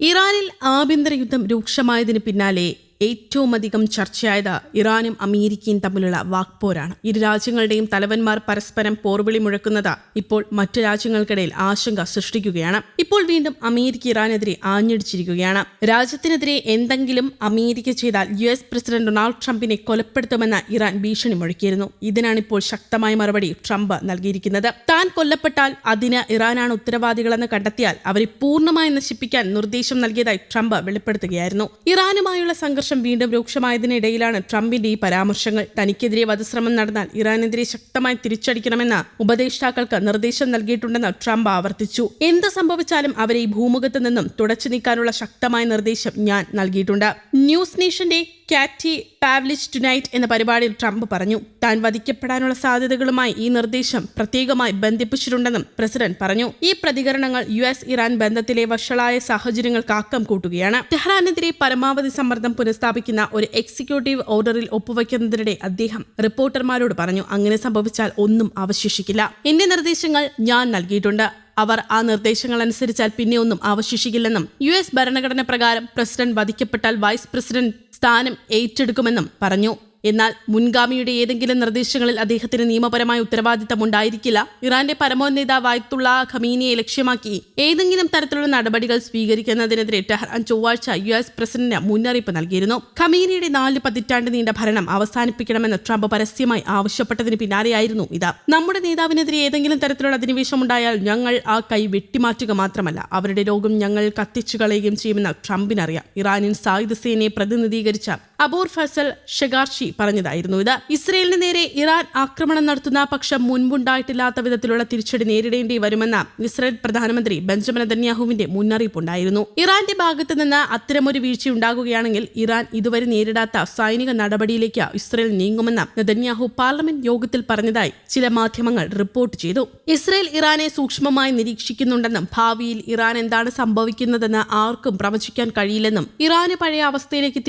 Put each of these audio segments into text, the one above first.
ഇറാനിൽ ആഭ്യന്തര യുദ്ധം രൂക്ഷമായതിന് പിന്നാലെ ഏറ്റവും അധികം ചർച്ചയായത് ഇറാനും അമേരിക്കയും തമ്മിലുള്ള വാക്പോരാണ്. ഇരു രാജ്യങ്ങളുടെയും തലവന്മാർ പരസ്പരം പോർവിളി മുഴക്കുന്നത് ഇപ്പോൾ മറ്റു രാജ്യങ്ങൾക്കിടയിൽ ആശങ്ക സൃഷ്ടിക്കുകയാണ്. ഇപ്പോൾ വീണ്ടും അമേരിക്ക ഇറാനെതിരെ ആഞ്ഞടിച്ചിരിക്കുകയാണ്. രാജ്യത്തിനെതിരെ എന്തെങ്കിലും അമേരിക്ക ചെയ്താൽ യു എസ് പ്രസിഡന്റ് ഡൊണാൾഡ് ട്രംപിനെ കൊലപ്പെടുത്തുമെന്ന് ഇറാൻ ഭീഷണി മുഴക്കിയിരുന്നു. ഇതിനാണ് ഇപ്പോൾ ശക്തമായ മറുപടി ട്രംപ് നൽകിയിരിക്കുന്നത്. താൻ കൊല്ലപ്പെട്ടാൽ അതിന് ഇറാനാണ് ഉത്തരവാദികളെന്ന് കണ്ടെത്തിയാൽ അവരെ പൂർണമായി നശിപ്പിക്കാൻ നിർദ്ദേശം നൽകിയതായി ട്രംപ് വെളിപ്പെടുത്തുകയായിരുന്നു. ഇറാനുമായുള്ള സംഘർഷം വീണ്ടും രൂക്ഷമായതിനിടയിലാണ് ട്രംപിന്റെ ഈ പരാമർശങ്ങൾ. തനിക്കെതിരെ വധശ്രമം നടന്നാൽ ഇറാനെതിരെ ശക്തമായി തിരിച്ചടിക്കണമെന്ന ഉപദേഷ്ടാക്കൾക്ക് നിർദ്ദേശം നൽകിയിട്ടുണ്ടെന്ന് ട്രംപ് ആവർത്തിച്ചു. എന്ത് സംഭവിച്ചാലും അവരെ ഈ ഭൂമുഖത്ത് നിന്നും തുടച്ചു നീക്കാനുള്ള ശക്തമായ നിർദ്ദേശം ഞാൻ നൽകിയിട്ടുണ്ട്. ന്യൂസ് നേഷന്റെ കാറ്റി പാവ്ലിച്ച് ടുനൈറ്റ് എന്ന പരിപാടിയിൽ ട്രംപ് പറഞ്ഞു. താൻ വധിക്കപ്പെടാനുള്ള സാധ്യതകളുമായി ഈ നിർദ്ദേശം പ്രത്യേകമായി ബന്ധിപ്പിച്ചിട്ടുണ്ടെന്നും പ്രസിഡന്റ് പറഞ്ഞു. ഈ പ്രതികരണങ്ങൾ യു എസ് ഇറാൻ ബന്ധത്തിലെ വഷളായ സാഹചര്യങ്ങൾക്ക് ആക്കം കൂട്ടുകയാണ്. ടെഹ്റാനെതിരെ പരമാവധി സമ്മർദ്ദം പുനഃസ്ഥാപിക്കുന്ന ഒരു എക്സിക്യൂട്ടീവ് ഓർഡറിൽ ഒപ്പുവയ്ക്കുന്നതിനിടെ അദ്ദേഹം റിപ്പോർട്ടർമാരോട് പറഞ്ഞു അങ്ങനെ സംഭവിച്ചാൽ ഒന്നും അവശേഷിക്കില്ല. എന്റെ നിർദ്ദേശങ്ങൾ ഞാൻ നൽകിയിട്ടുണ്ട്. അവർ ആ നിർദ്ദേശങ്ങൾ അനുസരിച്ചാൽ പിന്നെ ഒന്നും അവശേഷിക്കില്ലെന്നും യു എസ് ഭരണഘടന പ്രകാരം പ്രസിഡന്റ് വധിക്കപ്പെട്ടാൽ വൈസ് പ്രസിഡന്റ് സ്ഥാനം ഏറ്റെടുക്കുമെന്നും പറഞ്ഞു എന്നാൽ മുൻഗാമിയുടെ ഏതെങ്കിലും നിർദ്ദേശങ്ങളിൽ അദ്ദേഹത്തിന് നിയമപരമായ ഉത്തരവാദിത്തം ഉണ്ടായിരിക്കില്ല ഇറാന്റെ പരമോന്നത ആയത്തുള്ള ഖമീനിയെ ലക്ഷ്യമാക്കി ഏതെങ്കിലും തരത്തിലുള്ള നടപടികൾ സ്വീകരിക്കുന്നതിനെതിരെ ടെഹ്റാൻ ചൊവ്വാഴ്ച യു എസ് പ്രസിഡന്റിന് മുന്നറിയിപ്പ് നൽകിയിരുന്നു. ഖമീനിയുടെ നാല് പതിറ്റാണ്ട് നീണ്ട ഭരണം അവസാനിപ്പിക്കണമെന്ന് ട്രംപ് പരസ്യമായി ആവശ്യപ്പെട്ടതിന് പിന്നാലെയായിരുന്നു ഇത്. നമ്മുടെ നേതാവിനെതിരെ ഏതെങ്കിലും തരത്തിലുള്ള അധിനിവേശം ഉണ്ടായാൽ ഞങ്ങൾ ആ കൈ വെട്ടിമാറ്റുക മാത്രമല്ല അവരുടെ രോഗം ഞങ്ങൾ കത്തിച്ചു കളയുകയും ചെയ്യുമെന്ന് ട്രംപിനറിയാം. ഇറാനിയൻ സായുധ സേനയെ പ്രതിനിധീകരിച്ച അബൂർ ഫസൽ ഷെഗാർഷി പറഞ്ഞതായിരുന്നു. ഇത് ഇസ്രയേലിന് നേരെ ഇറാൻ ആക്രമണം നടത്തുന്ന പക്ഷം മുൻപുണ്ടായിട്ടില്ലാത്ത വിധത്തിലുള്ള തിരിച്ചടി നേരിടേണ്ടി വരുമെന്ന ഇസ്രയേൽ പ്രധാനമന്ത്രി ബെഞ്ചമിൻ നെതന്യാഹുവിന്റെ മുന്നറിയിപ്പുണ്ടായിരുന്നു. ഇറാന്റെ ഭാഗത്ത് നിന്ന് അത്തരമൊരു വീഴ്ച ഉണ്ടാകുകയാണെങ്കിൽ ഇറാൻ ഇതുവരെ നേരിടാത്ത സൈനിക നടപടിയിലേക്ക് ഇസ്രയേൽ നീങ്ങുമെന്ന് നെതന്യാഹു പാർലമെന്റ് യോഗത്തിൽ പറഞ്ഞതായി ചില മാധ്യമങ്ങൾ റിപ്പോർട്ട് ചെയ്തു. ഇസ്രയേൽ ഇറാനെ സൂക്ഷ്മമായി നിരീക്ഷിക്കുന്നുണ്ടെന്നും ഭാവിയിൽ ഇറാൻ എന്താണ് സംഭവിക്കുന്നതെന്ന് ആർക്കും പ്രവചിക്കാൻ കഴിയില്ലെന്നും ഇറാന് പഴയ അവസ്ഥയിലേക്ക്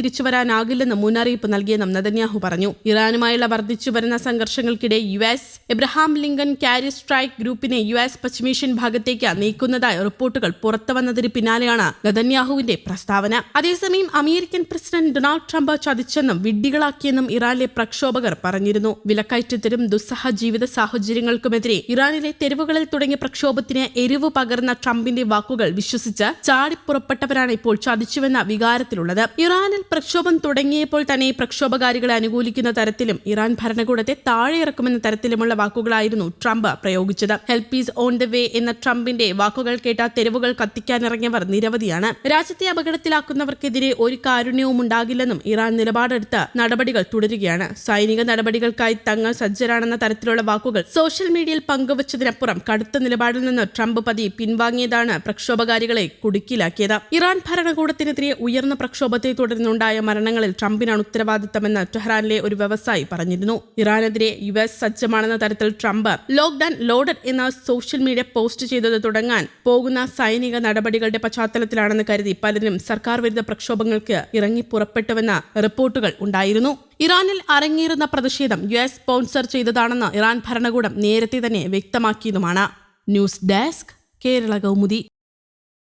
തിരിച്ചുവരാനാകില്ലെന്നും മുന്നറിയിപ്പ് നൽകിയെന്നും നദന്യാഹു പറഞ്ഞു. ഇറാനുമായുള്ള വർദ്ധിച്ചു വരുന്ന സംഘർഷങ്ങൾക്കിടെ U S Abraham Lincoln carrier strike ഗ്രൂപ്പിനെ യു എസ് പശ്ചിമേഷ്യൻ ഭാഗത്തേക്ക് നീക്കുന്നതായി റിപ്പോർട്ടുകൾ പുറത്തുവന്നതിന് പിന്നാലെയാണ് നദന്യാഹുവിന്റെ പ്രസ്താവന. അതേസമയം അമേരിക്കൻ പ്രസിഡന്റ് ഡൊണാൾഡ് ട്രംപ് ചതിച്ചെന്നും വിഡ്ഢികളാക്കിയെന്നും ഇറാനിലെ പ്രക്ഷോഭകർ പറഞ്ഞിരുന്നു. വിലക്കയറ്റത്തിനും ദുസ്സഹ ജീവിത സാഹചര്യങ്ങൾക്കുമെതിരെ ഇറാനിലെ തെരുവുകളിൽ തുടങ്ങിയ പ്രക്ഷോഭത്തിന് എരിവ് പകർന്ന ട്രംപിന്റെ വാക്കുകൾ വിശ്വസിച്ച് ചാടിപ്പുറപ്പെട്ടവരാണ് ഇപ്പോൾ ചതിച്ചുവെന്ന വികാരത്തിലുള്ളത്. ഇറാനിൽ പ്രക്ഷോഭം തുടങ്ങിയപ്പോൾ തന്നെ പ്രക്ഷോഭകാരികളെ അനുകൂലിക്കുന്ന തരത്തിലും ഇറാൻ ഭരണകൂടത്തെ താഴെയിറക്കുമെന്ന തരത്തിലുമുള്ള വാക്കുകളായിരുന്നു Trump പ്രയോഗിച്ചത്. Help is on the way എന്ന ട്രംപിന്റെ വാക്കുകൾ കേട്ട തെരുവുകൾ കത്തിക്കാനിറങ്ങിയവർ നിരവധിയാണ്. രാജ്യത്തെ അപകടത്തിലാക്കുന്നവർക്കെതിരെ ഒരു കാരുണ്യവും ഉണ്ടാകില്ലെന്നും ഇറാൻ നിലപാടെടുത്ത് നടപടികൾ തുടരുകയാണ്. സൈനിക നടപടികൾക്കായി തങ്ങൾ സജ്ജരാണെന്ന തരത്തിലുള്ള വാക്കുകൾ സോഷ്യൽ മീഡിയയിൽ പങ്കുവച്ചതിനപ്പുറം കടുത്ത നിലപാടിൽ നിന്ന് ട്രംപ് പതി പിൻവാങ്ങിയതാണ് പ്രക്ഷോഭകാരികളെ കുടുക്കിലാക്കിയത് ഇറാൻ ഭരണകൂടത്തിനെതിരെ ഉയർന്ന പ്രക്ഷോഭത്തെ തുടർന്നുണ്ടായ മരണങ്ങളിൽ ട്രംപിനാണ് ഉത്തരവാദിത്തമെന്ന് ടെഹ്റാനിലെ ഒരു വ്യവസായി പറഞ്ഞിരുന്നു. ഇറാനെതിരെ യു എസ് സജ്ജമാണെന്ന തരത്തിൽ ട്രംപ് ലോക്ക്ഡൌൺ ലോഡഡ് എന്ന സോഷ്യൽ മീഡിയ പോസ്റ്റ് ചെയ്തത് തുടങ്ങാൻ പോകുന്ന സൈനിക നടപടികളുടെ പശ്ചാത്തലത്തിലാണെന്ന് കരുതി പലരും സർക്കാർ വിരുദ്ധ പ്രക്ഷോഭങ്ങൾക്ക് ഇറങ്ങി പുറപ്പെട്ടുവെന്ന റിപ്പോർട്ടുകൾ ഉണ്ടായിരുന്നു. ഇറാനിൽ അരങ്ങേറുന്ന പ്രതിഷേധം യു എസ് സ്പോൺസർ ചെയ്തതാണെന്ന് ഇറാൻ ഭരണകൂടം നേരത്തെ തന്നെ വ്യക്തമാക്കിയതുമാണ്. News desk Kerala Kaumudi.